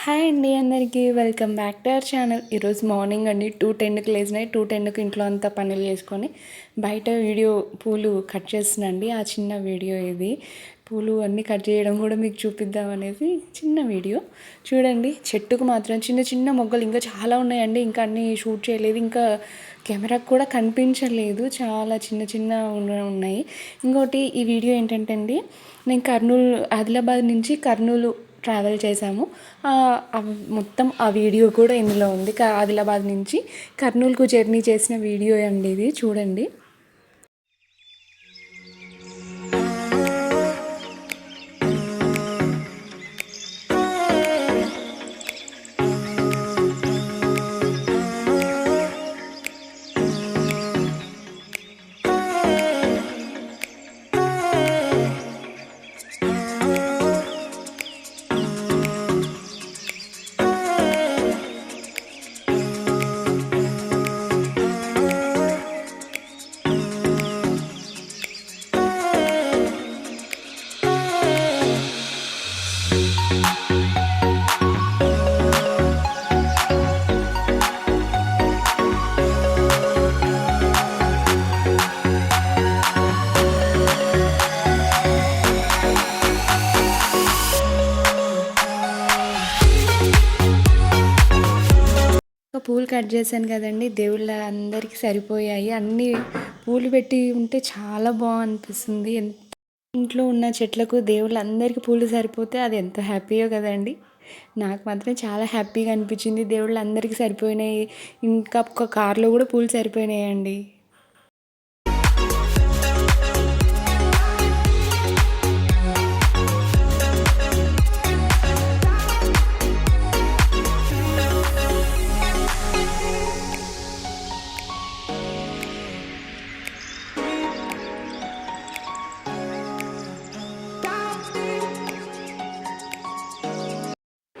Hi అండి అందరికీ. Welcome back to our channel. ఈరోజు మార్నింగ్ అండి. టూ టెన్కి లేచినాయి టూ టెన్కి ఇంట్లో అంతా పనులు చేసుకొని బయట వీడియో పూలు కట్ చేస్తున్నాండి. ఆ చిన్న వీడియో ఇది. పూలు అన్నీ కట్ చేయడం కూడా మీకు చూపిద్దాం అనేది చిన్న వీడియో. చూడండి చెట్టుకు మాత్రం చిన్న చిన్న మొగ్గలు ఇంకా చాలా ఉన్నాయండి. ఇంకా అన్నీ షూట్ చేయలేదు. ఇంకా కెమెరాకు కూడా కనిపించలేదు. చాలా చిన్న చిన్న ఉన్నాయి. ఇంకోటి ఈ వీడియో ఏంటంటే అండి నేను కర్నూలు ఆదిలాబాద్ నుంచి కర్నూలు ట్రావెల్ చేశాము. మొత్తం ఆ వీడియో కూడా ఇందులో ఉంది. ఆదిలాబాద్ నుంచి కర్నూలుకు జర్నీ చేసిన వీడియో అండి ఇది. చూడండి. పూలు కట్ చేశాను కదండి. దేవుళ్ళ అందరికీ సరిపోయాయి. అన్నీ పూలు పెట్టి ఉంటే చాలా బాగనిపిస్తుంది. ఎంత ఇంట్లో ఉన్న చెట్లకు దేవుళ్ళందరికీ పూలు సరిపోతే అది ఎంత హ్యాపీయో కదండి. నాకు మాత్రం చాలా హ్యాపీగా అనిపించింది. దేవుళ్ళందరికీ సరిపోయినాయి. ఇంకా ఒక కార్లో కూడా పూలు సరిపోయినాయండి.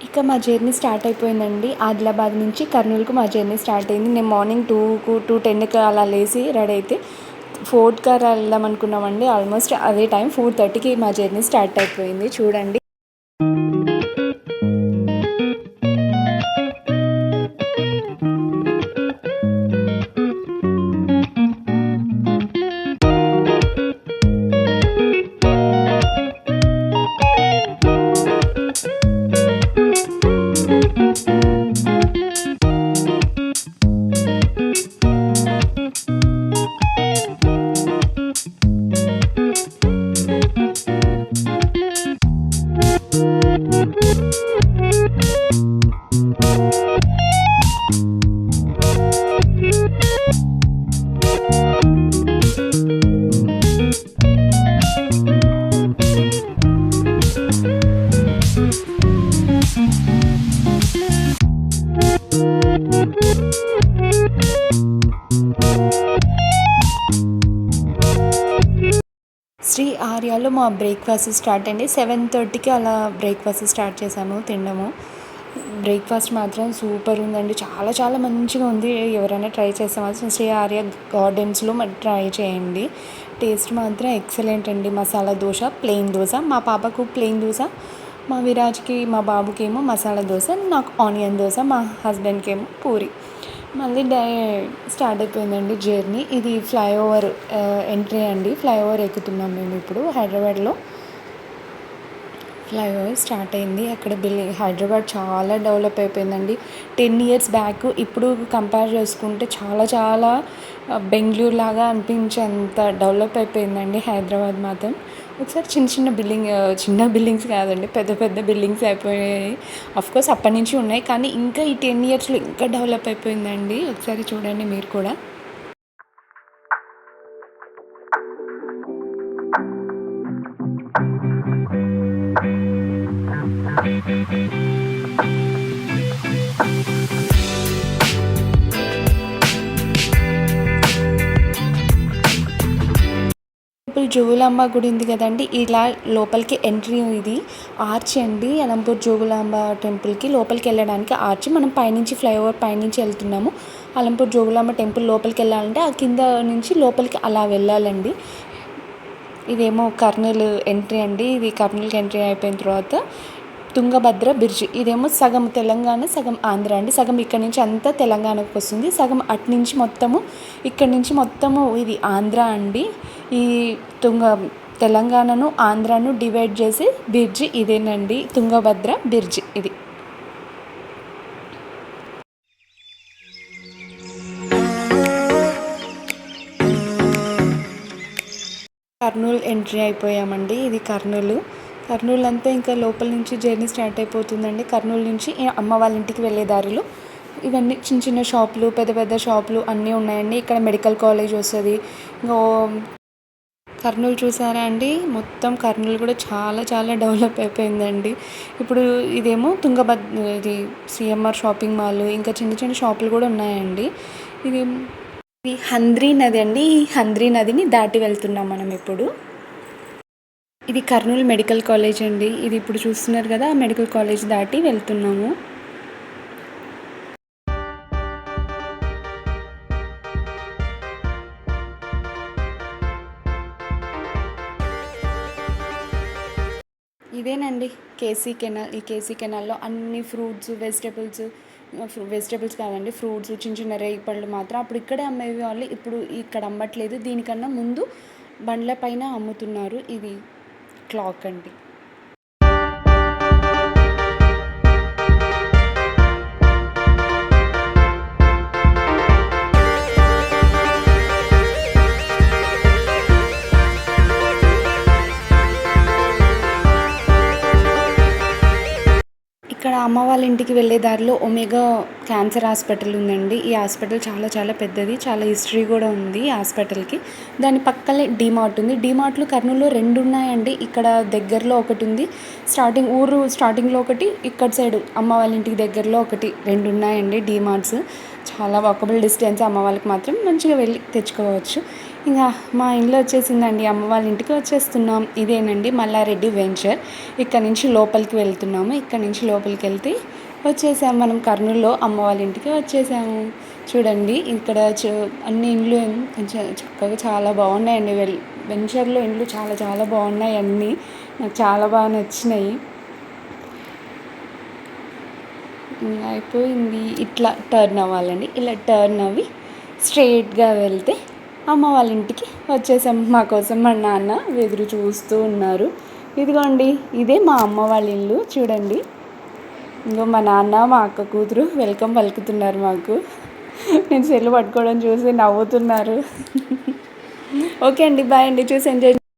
ఇక మా జర్నీ స్టార్ట్ అయిపోయిందండి. ఆదిలాబాద్ నుంచి కర్నూలుకు మా జర్నీ స్టార్ట్ అయింది. నేను మార్నింగ్ టూకు టూ టెన్కి అలా లేచి రెడీ అయితే ఫోర్త్ కార్ వెళ్దాం అనుకున్నామండి. ఆల్మోస్ట్ అదే టైం ఫోర్ థర్టీకి మా జర్నీ స్టార్ట్ అయిపోయింది. చూడండి. శ్రీ బ్రేక్ఫాస్ట్ స్టార్ట్ అండి. సెవెన్ థర్టీకి అలా బ్రేక్ఫాస్ట్ స్టార్ట్ చేసాము తినడము బ్రేక్ఫాస్ట్ మాత్రం సూపర్ ఉందండి. చాలా చాలా మంచిగా ఉంది. ఎవరైనా ట్రై చేస్తామో శ్రీ ఆర్య గార్డెన్స్లో మరి ట్రై చేయండి. టేస్ట్ మాత్రం ఎక్సలెంట్ అండి. మసాలా దోశ ప్లెయిన్ దోశ. మా పాపకు ప్లెయిన్ దోశ మా విరాజ్కి మా బాబుకి ఏమో మసాలా దోశ నాకు ఆనియన్ దోశ మా హస్బెండ్కి ఏమో పూరి. మళ్ళీ డై స్టార్ట్ అయిపోయిందండి జర్నీ. ఇది ఫ్లైఓవర్ ఎంట్రీ అండి. ఫ్లైఓవర్ ఎక్కుతున్నాం మేము ఇప్పుడు హైదరాబాద్లో. ఫ్లైఓవర్ స్టార్ట్ అయింది. అక్కడ బిల్డింగ్ హైదరాబాద్ చాలా డెవలప్ అయిపోయిందండి. టెన్ ఇయర్స్ బ్యాక్ ఇప్పుడు కంపేర్ చేసుకుంటే చాలా చాలా బెంగళూరు లాగా అనిపించేంత డెవలప్ అయిపోయిందండి హైదరాబాద్ మాత్రం. ఒకసారి చిన్న చిన్న బిల్డింగ్ చిన్న బిల్డింగ్స్ కాదండి పెద్ద పెద్ద బిల్డింగ్స్ అయిపోయాయి. కోర్స్ అప్పటి నుంచి ఉన్నాయి కానీ ఇంకా ఈ టెన్ ఇయర్స్లో ఇంకా డెవలప్ అయిపోయిందండి. ఒకసారి చూడండి మీరు కూడా. టెంపుల్ జోగులాంబ గుడి ఉంది కదండి ఇలా లోపలికి ఎంట్రీ ఇది. ఆర్చ్ అండి అలంపూర్ జోగులాంబ టెంపుల్కి లోపలికి వెళ్ళడానికి ఆర్చ్ మనం పైనుంచి ఫ్లైఓవర్ పైనుంచి వెళ్తున్నాము. అలంపూర్ జోగులాంబ టెంపుల్ లోపలికి వెళ్ళాలంటే ఆ కింద నుంచి లోపలికి అలా వెళ్ళాలండి. ఇదేమో కర్నూలు ఎంట్రీ అండి ఇది కర్నూలుకి ఎంట్రీ అయిపోయిన తర్వాత. తుంగభద్ర బ్రిడ్జ్ ఇదేమో సగం తెలంగాణ సగం ఆంధ్ర అండి. సగం ఇక్కడ నుంచి అంతా తెలంగాణకు వస్తుంది. సగం అటు నుంచి మొత్తము ఇక్కడ నుంచి మొత్తము ఇది ఆంధ్ర అండి. ఈ తుంగ తెలంగాణను ఆంధ్రాను డివైడ్ చేసి బ్రిడ్జ్ ఇదేనండి. తుంగభద్ర బ్రిడ్జ్ ఇది. కర్నూలు ఎంట్రీ అయిపోయామండి. ఇది కర్నూలు. కర్నూలు అంతా ఇంకా లోపల నుంచి జర్నీ స్టార్ట్ అయిపోతుందండి. కర్నూలు నుంచి అమ్మ వాళ్ళ ఇంటికి వెళ్ళే దారిలో. ఇవన్నీ చిన్న చిన్న షాపులు పెద్ద పెద్ద షాపులు అన్నీ ఉన్నాయండి. ఇక్కడ మెడికల్ కాలేజ్ వస్తుంది. ఇంకా కర్నూలు చూసారా అండి? మొత్తం కర్నూలు కూడా చాలా చాలా డెవలప్ అయిపోయిందండి. ఇప్పుడు ఇదేమో తుంగభద్ర ఇది సిఎంఆర్ షాపింగ్ మాల్ ఇంకా చిన్న చిన్న షాపులు కూడా ఉన్నాయండి. ఇది ఇది హంద్రీ నది అండి. ఈ హంద్రీ నదిని దాటి వెళ్తున్నాం మనం ఇప్పుడు. ఇది కర్నూలు మెడికల్ కాలేజ్ అండి. ఇది ఇప్పుడు చూస్తున్నారు కదా ఆ మెడికల్ కాలేజ్ దాటి వెళ్తున్నాము. ఇదేనండి కేసీ కెనాల్. ఈ కేసీ కెనాల్లో అన్ని ఫ్రూట్స్ వెజిటేబుల్స్ వెజిటేబుల్స్ కాదండి ఫ్రూట్స్ చిన్న చిన్న రేగి పళ్ళు మాత్రం అప్పుడు ఇక్కడే అమ్మేవి వాళ్ళు ఇప్పుడు ఇక్కడ అమ్మట్లేదు. దీనికన్నా ముందు బండ్ల పైన అమ్ముతున్నారు. ఇది క్లాక్ అండి. అమ్మ వాళ్ళ ఇంటికి వెళ్ళే దారిలో ఒమేగా క్యాన్సర్ హాస్పిటల్ ఉందండి. ఈ హాస్పిటల్ చాలా చాలా పెద్దది చాలా హిస్టరీ కూడా ఉంది ఈ హాస్పిటల్కి. దాని పక్కనే డీమార్ట్ ఉంది. డీమార్ట్లు కర్నూలులో రెండు ఉన్నాయండి. ఇక్కడ దగ్గరలో ఒకటి ఉంది. స్టార్టింగ్ ఊరు స్టార్టింగ్లో ఒకటి ఇక్కడ సైడ్ అమ్మ వాళ్ళ ఇంటికి దగ్గరలో ఒకటి రెండు ఉన్నాయండి డీమార్ట్స్. చాలా వాకబుల్ డిస్టెన్స్ అమ్మ వాళ్ళకి మాత్రం మంచిగా వెళ్ళి తెచ్చుకోవచ్చు. ఇంకా మా ఇంట్లో వచ్చేసిందండి. అమ్మ వాళ్ళ ఇంటికి వచ్చేస్తున్నాం. ఇదేనండి మల్లారెడ్డి వెంచర్. ఇక్కడ నుంచి లోపలికి వెళ్తున్నాము. ఇక్కడ నుంచి లోపలికి వెళ్తే వచ్చేసాం. మనం కర్నూలులో అమ్మ వాళ్ళ ఇంటికి వచ్చేసాము. చూడండి ఇక్కడ అన్ని ఇండ్లు చక్కగా చాలా బాగున్నాయండి. వెల్ వెంచర్లో ఇండ్లు చాలా చాలా బాగున్నాయి అన్నీ. నాకు చాలా బాగా నచ్చినాయి. ఇంకా అయిపోయింది. ఇట్లా టర్న్ అవ్వాలండి. ఇలా టర్న్ అవి స్ట్రైట్గా వెళ్తే అమ్మ వాళ్ళ ఇంటికి వచ్చేసాం మా కోసం మా నాన్న ఎదురు చూస్తూ ఉన్నారు. ఇదిగోండి ఇదే మా అమ్మ వాళ్ళ ఇల్లు చూడండి. ఇంకో మా నాన్న మా అక్క కూతురు వెల్కమ్ పలుకుతున్నారు మాకు. నేను సెల్ పట్టుకోవడం చూసి నవ్వుతున్నారు. ఓకే అండి బాయ్ అండి. చూసి ఎంజాయ్